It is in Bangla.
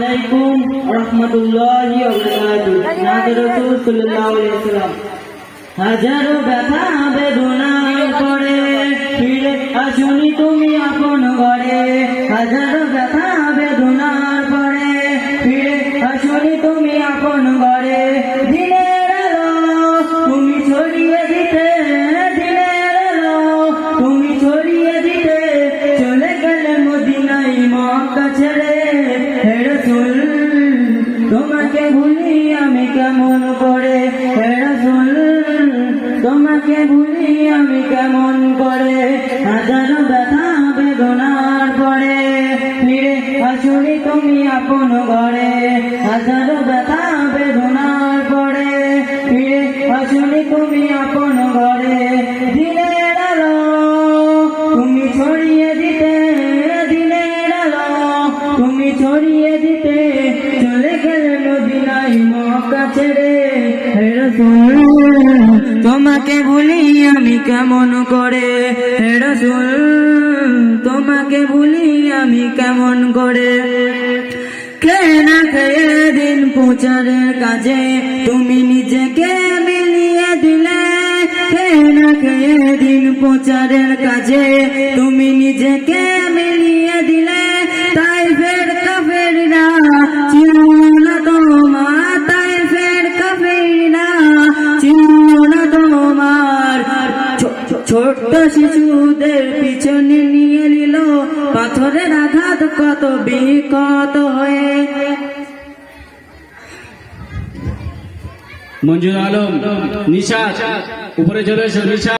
আলাইকুম রহমতুল্লাহি নাতে সাল্লাল্লাহু আলাইহি হাজারো ব্যথা বেদনার পরে ফিরে আসুনি তুমি আপন ঘরে। হাজারো ব্যথা বেদনার পরে ফিরে আসুনি তুমি আপন ঘরে। দিনের আলো, তুমি ছড়িয়ে দিতে, দিনের আলো, তুমি ছড়িয়ে দিতে। চলে গেলে মদিনাই মক্কা ছেড়ে তোমাকে ভুলি আমি কেমন করে? রাসূল তোমাকে ভুলি আমি কেমন করে? হাজারো ব্যথা, বেদনার পরে। ফিরে আসুনি তুমি আপন ঘরে। হাজারো ব্যথা, বেদনার পরে। ফিরে আসুনি তুমি আপন ঘরে। দিনের আলো, তুমি ছড়িয়ে মক্কা ছেড়ে তোমাকে ভুলি আমি কেমন করে? হে তোমাকে ভুলি আমি কেমন করে? খেয়ে না খেয়ে দিন প্রচারের কাজে, তুমি নিজেকে মিলিয়ে দিলে। খেয়ে না খেয়ে দিন প্রচারের কাজে, তুমি নিজেকে মিলিয়ে দিলে। ছোট্ট শিশুদের পিছনে নিয়ে নিল। পাথরের আঘাত কত বিকত হয়ে। মঞ্জুর আলম নিশা উপরে চলে এসো নিশাদ